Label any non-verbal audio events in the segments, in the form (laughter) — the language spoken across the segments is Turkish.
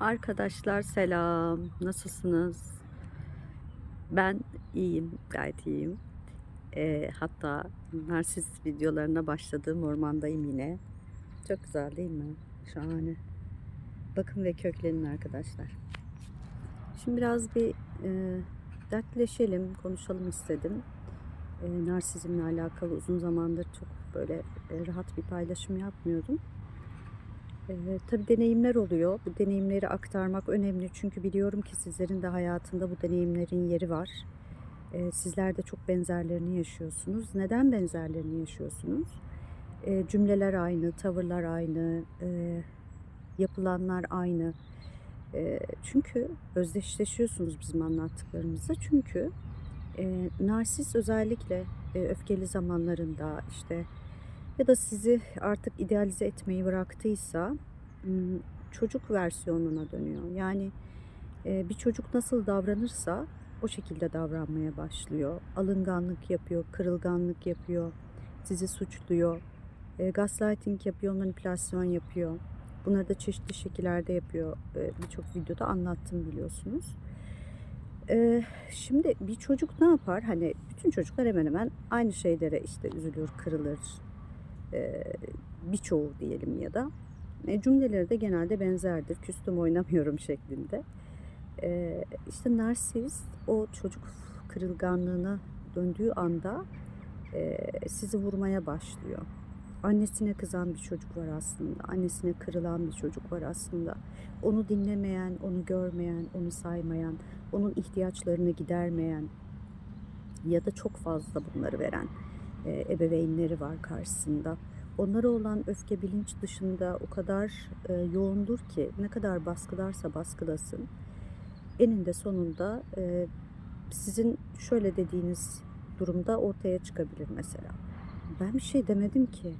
Arkadaşlar selam. Nasılsınız? Ben iyiyim, gayet iyiyim. Ee, hatta narsis videolarına başladığım ormandayım yine. Çok güzel değil mi? Şahane. Bakın ve köklenin arkadaşlar. Şimdi biraz bir e, dertleşelim, konuşalım istedim. E, narsizmle alakalı uzun zamandır çok böyle e, rahat bir paylaşım yapmıyordum. Ee, tabii deneyimler oluyor. Bu deneyimleri aktarmak önemli. Çünkü biliyorum ki sizlerin de hayatında bu deneyimlerin yeri var. Ee, sizler de çok benzerlerini yaşıyorsunuz. Neden benzerlerini yaşıyorsunuz? Ee, cümleler aynı, tavırlar aynı, e, yapılanlar aynı. E, çünkü özdeşleşiyorsunuz bizim anlattıklarımızda. Çünkü e, narsis özellikle e, öfkeli zamanlarında işte ya da sizi artık idealize etmeyi bıraktıysa çocuk versiyonuna dönüyor. Yani bir çocuk nasıl davranırsa o şekilde davranmaya başlıyor. Alınganlık yapıyor, kırılganlık yapıyor, sizi suçluyor, gaslighting yapıyor, manipülasyon yapıyor. Bunları da çeşitli şekillerde yapıyor. Birçok videoda anlattım biliyorsunuz. Şimdi bir çocuk ne yapar? Hani bütün çocuklar hemen hemen aynı şeylere işte üzülür, kırılır, birçoğu diyelim ya da e, cümleleri de genelde benzerdir. Küstüm oynamıyorum (laughs) şeklinde. E, işte narsist o çocuk kırılganlığına döndüğü anda e, sizi vurmaya başlıyor. Annesine kızan bir çocuk var aslında. Annesine kırılan bir çocuk var aslında. Onu dinlemeyen, onu görmeyen, onu saymayan, onun ihtiyaçlarını gidermeyen ya da çok fazla bunları veren e, ebeveynleri var karşısında. Onlara olan öfke bilinç dışında o kadar e, yoğundur ki ne kadar baskılarsa baskılasın eninde sonunda e, sizin şöyle dediğiniz durumda ortaya çıkabilir mesela. Ben bir şey demedim ki.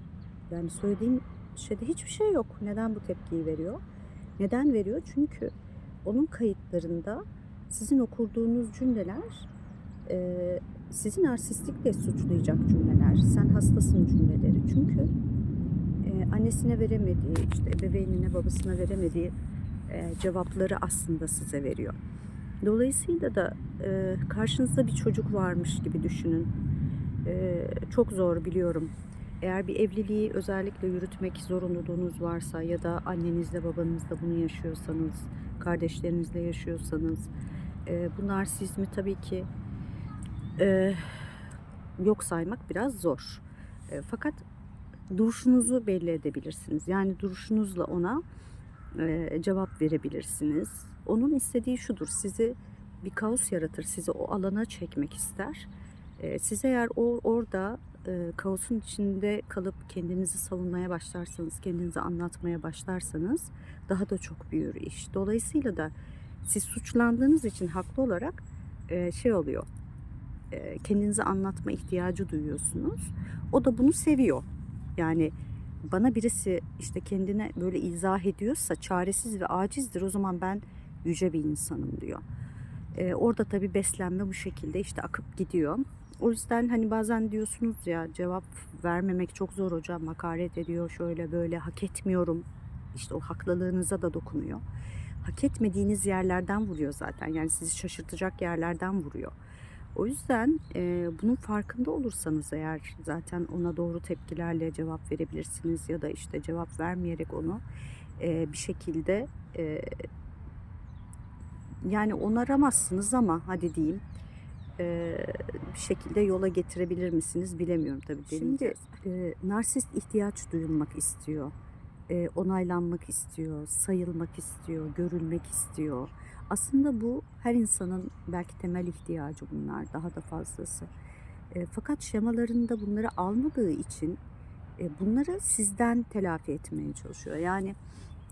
Yani söylediğim şeyde hiçbir şey yok. Neden bu tepkiyi veriyor? Neden veriyor? Çünkü onun kayıtlarında sizin o kurduğunuz cümleler sizi narsistlikle suçlayacak cümleler. Sen hastasın cümleleri. Çünkü e, annesine veremediği, işte ebeveynine, babasına veremediği e, cevapları aslında size veriyor. Dolayısıyla da e, karşınızda bir çocuk varmış gibi düşünün. E, çok zor biliyorum. Eğer bir evliliği özellikle yürütmek zorunluluğunuz varsa ya da annenizle babanızla bunu yaşıyorsanız, kardeşlerinizle yaşıyorsanız, e, bu narsizmi tabii ki e, yok saymak biraz zor. E, fakat duruşunuzu belli edebilirsiniz. Yani duruşunuzla ona e, cevap verebilirsiniz. Onun istediği şudur. Sizi bir kaos yaratır. Sizi o alana çekmek ister. E, siz eğer o orada e, kaosun içinde kalıp kendinizi savunmaya başlarsanız, kendinizi anlatmaya başlarsanız daha da çok büyür iş. Dolayısıyla da siz suçlandığınız için haklı olarak e, şey oluyor. E, kendinizi anlatma ihtiyacı duyuyorsunuz. O da bunu seviyor. Yani bana birisi işte kendine böyle izah ediyorsa çaresiz ve acizdir o zaman ben yüce bir insanım diyor. Ee, orada tabii beslenme bu şekilde işte akıp gidiyor. O yüzden hani bazen diyorsunuz ya cevap vermemek çok zor hocam hakaret ediyor şöyle böyle hak etmiyorum. İşte o haklılığınıza da dokunuyor. Hak etmediğiniz yerlerden vuruyor zaten yani sizi şaşırtacak yerlerden vuruyor. O yüzden e, bunun farkında olursanız eğer zaten ona doğru tepkilerle cevap verebilirsiniz ya da işte cevap vermeyerek onu e, bir şekilde e, yani onaramazsınız ama hadi diyeyim e, bir şekilde yola getirebilir misiniz bilemiyorum tabii. Şimdi e, narsist ihtiyaç duyulmak istiyor. E, onaylanmak istiyor, sayılmak istiyor, görülmek istiyor. Aslında bu her insanın belki temel ihtiyacı bunlar, daha da fazlası. E, fakat şemalarında bunları almadığı için e, bunları sizden telafi etmeye çalışıyor. Yani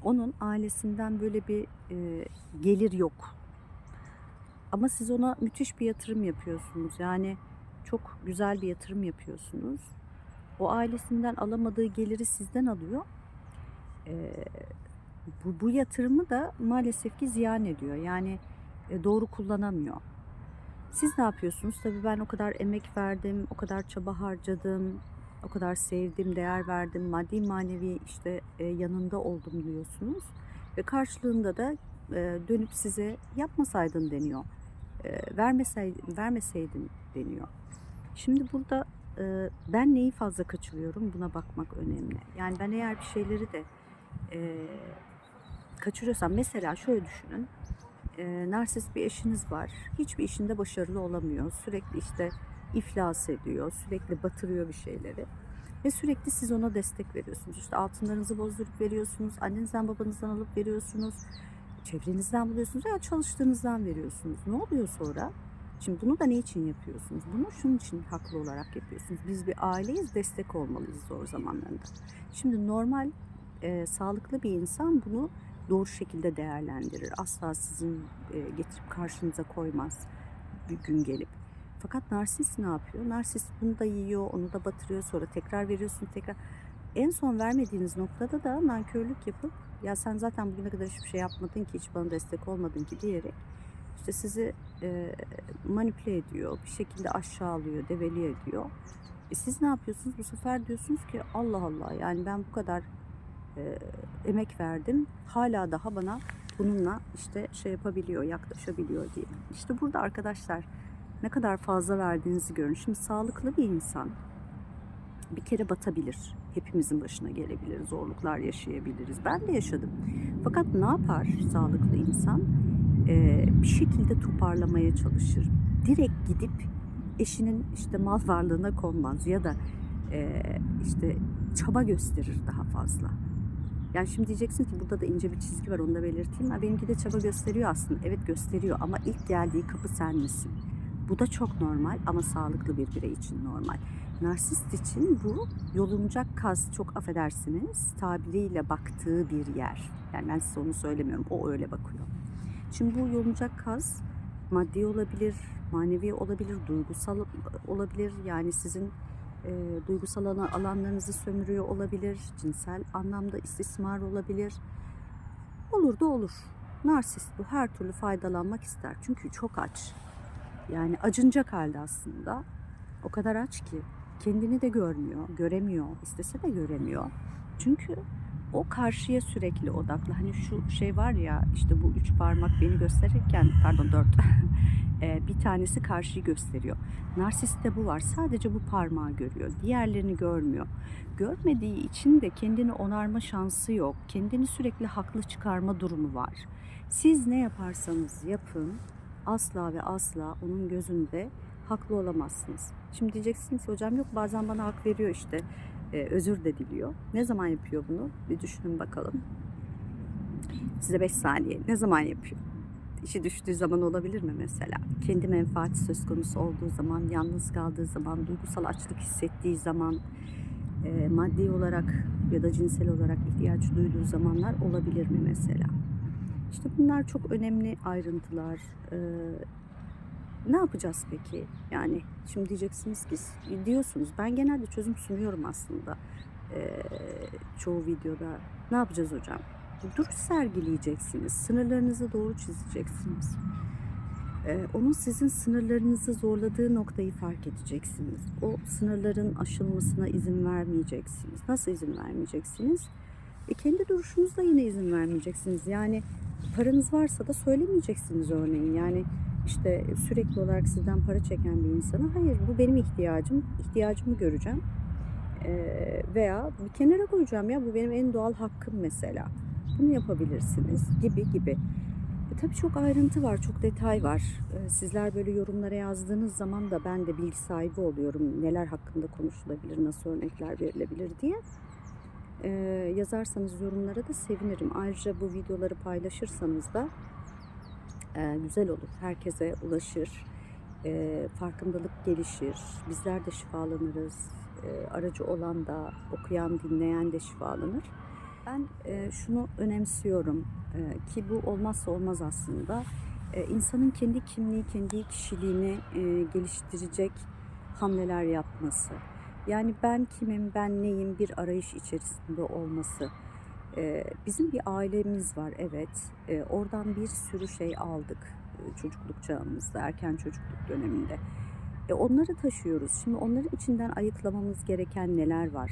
onun ailesinden böyle bir e, gelir yok. Ama siz ona müthiş bir yatırım yapıyorsunuz. Yani çok güzel bir yatırım yapıyorsunuz. O ailesinden alamadığı geliri sizden alıyor. E, bu, bu yatırımı da maalesef ki ziyan ediyor. Yani e, doğru kullanamıyor. Siz ne yapıyorsunuz? Tabii ben o kadar emek verdim, o kadar çaba harcadım, o kadar sevdim, değer verdim, maddi manevi işte e, yanında oldum diyorsunuz. Ve karşılığında da e, dönüp size yapmasaydın deniyor. E, vermeseydin, vermeseydin deniyor. Şimdi burada e, ben neyi fazla kaçırıyorum buna bakmak önemli. Yani ben eğer bir şeyleri de e, kaçırıyorsam mesela şöyle düşünün. E, narsist bir eşiniz var. Hiçbir işinde başarılı olamıyor. Sürekli işte iflas ediyor. Sürekli batırıyor bir şeyleri. Ve sürekli siz ona destek veriyorsunuz. İşte altınlarınızı bozdurup veriyorsunuz. Annenizden babanızdan alıp veriyorsunuz. Çevrenizden buluyorsunuz veya çalıştığınızdan veriyorsunuz. Ne oluyor sonra? Şimdi bunu da ne için yapıyorsunuz? Bunu şunun için haklı olarak yapıyorsunuz. Biz bir aileyiz, destek olmalıyız zor zamanlarında. Şimdi normal, e, sağlıklı bir insan bunu doğru şekilde değerlendirir. Asla sizin e, getirip karşınıza koymaz bir gün gelip. Fakat narsist ne yapıyor? Narsist bunu da yiyor, onu da batırıyor, sonra tekrar veriyorsun, tekrar. En son vermediğiniz noktada da nankörlük yapıp ya sen zaten bugüne kadar hiçbir şey yapmadın ki, hiç bana destek olmadın ki diyerek işte sizi e, manipüle ediyor, bir şekilde aşağılıyor, develi ediyor. E siz ne yapıyorsunuz? Bu sefer diyorsunuz ki Allah Allah yani ben bu kadar e, emek verdim. Hala daha bana bununla işte şey yapabiliyor, yaklaşabiliyor diye. İşte burada arkadaşlar ne kadar fazla verdiğinizi görün. Şimdi sağlıklı bir insan bir kere batabilir. Hepimizin başına gelebilir, zorluklar yaşayabiliriz. Ben de yaşadım. Fakat ne yapar sağlıklı insan? Ee, bir şekilde toparlamaya çalışır. Direkt gidip eşinin işte mal varlığına konmaz ya da e, işte çaba gösterir daha fazla. Yani şimdi diyeceksiniz ki burada da ince bir çizgi var onu da belirteyim. Ha, benimki de çaba gösteriyor aslında. Evet gösteriyor ama ilk geldiği kapı sen misin? Bu da çok normal ama sağlıklı bir birey için normal. Narsist için bu yolunacak kaz çok affedersiniz tabiriyle baktığı bir yer. Yani ben size onu söylemiyorum. O öyle bakıyor. Şimdi bu yolunacak kaz maddi olabilir, manevi olabilir, duygusal olabilir. Yani sizin e, duygusal alan- alanlarınızı sömürüyor olabilir. Cinsel anlamda istismar olabilir. Olur da olur. Narsist bu her türlü faydalanmak ister. Çünkü çok aç. Yani acınacak halde aslında. O kadar aç ki kendini de görmüyor, göremiyor, istese de göremiyor. Çünkü o karşıya sürekli odaklı. Hani şu şey var ya işte bu üç parmak beni gösterirken pardon dört (laughs) bir tanesi karşıyı gösteriyor. Narsiste bu var. Sadece bu parmağı görüyor. Diğerlerini görmüyor. Görmediği için de kendini onarma şansı yok. Kendini sürekli haklı çıkarma durumu var. Siz ne yaparsanız yapın asla ve asla onun gözünde haklı olamazsınız. Şimdi diyeceksiniz hocam yok bazen bana hak veriyor işte Ee, özür de diliyor. Ne zaman yapıyor bunu? Bir düşünün bakalım. Size 5 saniye. Ne zaman yapıyor? İşi düştüğü zaman olabilir mi mesela? Kendi menfaati söz konusu olduğu zaman, yalnız kaldığı zaman, duygusal açlık hissettiği zaman, e, maddi olarak ya da cinsel olarak ihtiyaç duyduğu zamanlar olabilir mi mesela? İşte bunlar çok önemli ayrıntılar. Ee, ne yapacağız peki? Yani şimdi diyeceksiniz ki diyorsunuz ben genelde çözüm sunuyorum aslında ee, çoğu videoda. Ne yapacağız hocam? Duruş sergileyeceksiniz. Sınırlarınızı doğru çizeceksiniz. Ee, onun sizin sınırlarınızı zorladığı noktayı fark edeceksiniz. O sınırların aşılmasına izin vermeyeceksiniz. Nasıl izin vermeyeceksiniz? E kendi duruşunuzda yine izin vermeyeceksiniz. Yani paranız varsa da söylemeyeceksiniz örneğin. Yani işte sürekli olarak sizden para çeken bir insana hayır bu benim ihtiyacım, ihtiyacımı göreceğim. Ee, veya bir kenara koyacağım ya bu benim en doğal hakkım mesela. Bunu yapabilirsiniz gibi gibi. E, tabii çok ayrıntı var, çok detay var. E, sizler böyle yorumlara yazdığınız zaman da ben de bilgi sahibi oluyorum. Neler hakkında konuşulabilir, nasıl örnekler verilebilir diye. E, yazarsanız yorumlara da sevinirim. Ayrıca bu videoları paylaşırsanız da güzel olur. Herkese ulaşır. Farkındalık gelişir. Bizler de şifalanırız. Aracı olan da, okuyan, dinleyen de şifalanır. Ben şunu önemsiyorum ki bu olmazsa olmaz aslında. İnsanın kendi kimliği, kendi kişiliğini geliştirecek hamleler yapması. Yani ben kimim, ben neyim bir arayış içerisinde olması. E, bizim bir ailemiz var evet. E, oradan bir sürü şey aldık çocukluk çağımızda, erken çocukluk döneminde. E, onları taşıyoruz. Şimdi onların içinden ayıklamamız gereken neler var?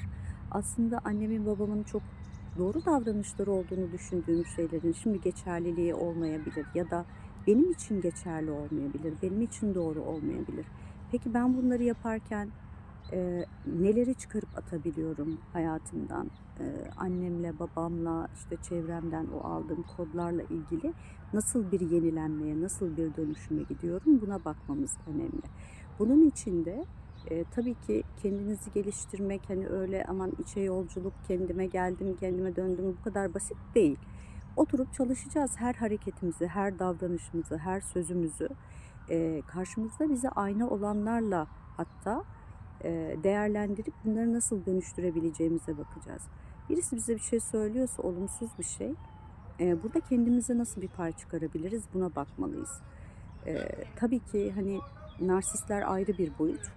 Aslında annemin babamın çok doğru davranışları olduğunu düşündüğüm şeylerin şimdi geçerliliği olmayabilir ya da benim için geçerli olmayabilir, benim için doğru olmayabilir. Peki ben bunları yaparken e, neleri çıkarıp atabiliyorum hayatımdan? E, annemle, babamla, işte çevremden o aldığım kodlarla ilgili nasıl bir yenilenmeye, nasıl bir dönüşüme gidiyorum buna bakmamız önemli. Bunun için de e, tabii ki kendinizi geliştirmek hani öyle aman içe yolculuk kendime geldim kendime döndüm bu kadar basit değil. Oturup çalışacağız her hareketimizi, her davranışımızı, her sözümüzü e, karşımızda bize ayna olanlarla hatta değerlendirip bunları nasıl dönüştürebileceğimize bakacağız. Birisi bize bir şey söylüyorsa olumsuz bir şey e, burada kendimize nasıl bir pay çıkarabiliriz buna bakmalıyız. E, tabii ki hani narsistler ayrı bir boyut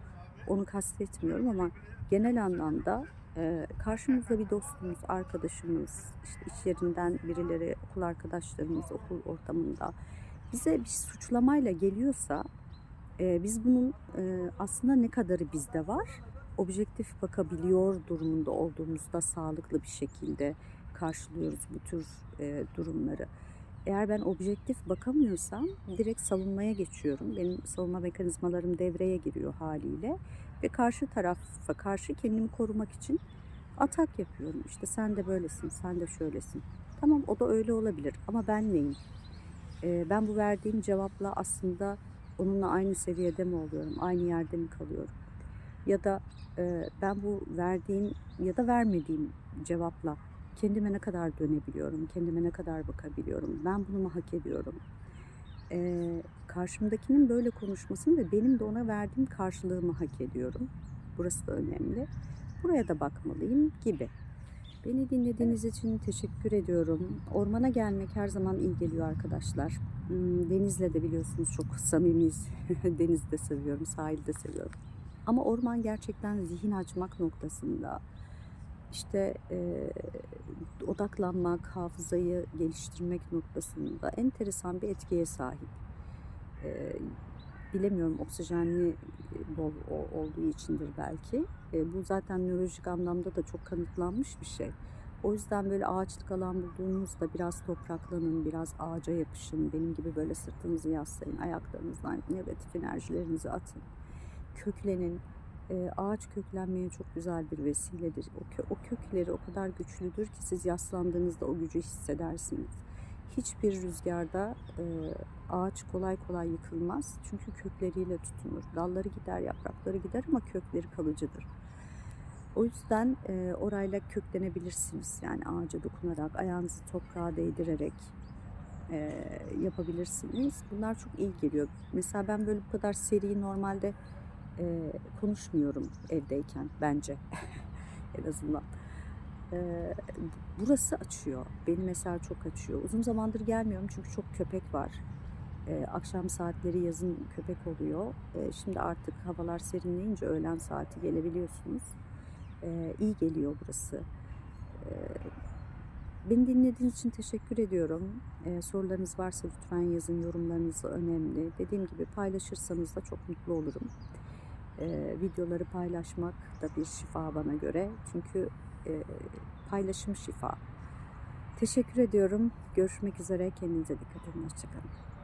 onu kastetmiyorum ama genel anlamda e, karşımızda bir dostumuz, arkadaşımız, işte iş yerinden birileri, okul arkadaşlarımız, okul ortamında bize bir suçlamayla geliyorsa e, biz bunun e, aslında ne kadarı bizde var, objektif bakabiliyor durumunda olduğumuzda sağlıklı bir şekilde karşılıyoruz bu tür e, durumları. Eğer ben objektif bakamıyorsam direkt savunmaya geçiyorum. Benim savunma mekanizmalarım devreye giriyor haliyle ve karşı tarafa karşı kendimi korumak için atak yapıyorum. İşte sen de böylesin, sen de şöylesin. Tamam o da öyle olabilir ama ben neyim? Ee, ben bu verdiğim cevapla aslında onunla aynı seviyede mi oluyorum, aynı yerde mi kalıyorum? Ya da e, ben bu verdiğim ya da vermediğim cevapla kendime ne kadar dönebiliyorum, kendime ne kadar bakabiliyorum, ben bunu mu hak ediyorum? Ee, karşımdakinin böyle konuşmasını ve benim de ona verdiğim karşılığımı hak ediyorum. Burası da önemli. Buraya da bakmalıyım gibi. Beni dinlediğiniz için teşekkür ediyorum. Ormana gelmek her zaman iyi geliyor arkadaşlar. Hmm, Denizle de biliyorsunuz çok samimiyiz. (laughs) Denizi de seviyorum, sahili de seviyorum. Ama orman gerçekten zihin açmak noktasında, işte e, odaklanmak, hafızayı geliştirmek noktasında enteresan bir etkiye sahip. E, bilemiyorum oksijenli e, bol olduğu içindir belki. E, bu zaten nörolojik anlamda da çok kanıtlanmış bir şey. O yüzden böyle ağaçlık alan bulduğunuzda biraz topraklanın, biraz ağaca yapışın. Benim gibi böyle sırtınızı yaslayın, ayaklarınızdan negatif enerjilerinizi atın. Köklenin, e, ağaç köklenmeye çok güzel bir vesiledir. O, kö- o kökleri o kadar güçlüdür ki siz yaslandığınızda o gücü hissedersiniz. Hiçbir rüzgarda e, ağaç kolay kolay yıkılmaz. Çünkü kökleriyle tutunur. Dalları gider, yaprakları gider ama kökleri kalıcıdır. O yüzden e, orayla köklenebilirsiniz. Yani ağaca dokunarak, ayağınızı toprağa değdirerek e, yapabilirsiniz. Bunlar çok iyi geliyor. Mesela ben böyle bu kadar seri normalde e, konuşmuyorum evdeyken bence (laughs) en azından. E, burası açıyor. Beni mesela çok açıyor. Uzun zamandır gelmiyorum çünkü çok köpek var. E, akşam saatleri yazın köpek oluyor. E, şimdi artık havalar serinleyince öğlen saati gelebiliyorsunuz. E, iyi geliyor burası. E, Beni dinlediğiniz için teşekkür ediyorum. Ee, sorularınız varsa lütfen yazın. Yorumlarınız önemli. Dediğim gibi paylaşırsanız da çok mutlu olurum. Ee, videoları paylaşmak da bir şifa bana göre. Çünkü e, paylaşım şifa. Teşekkür ediyorum. Görüşmek üzere. Kendinize dikkat edin. Hoşçakalın.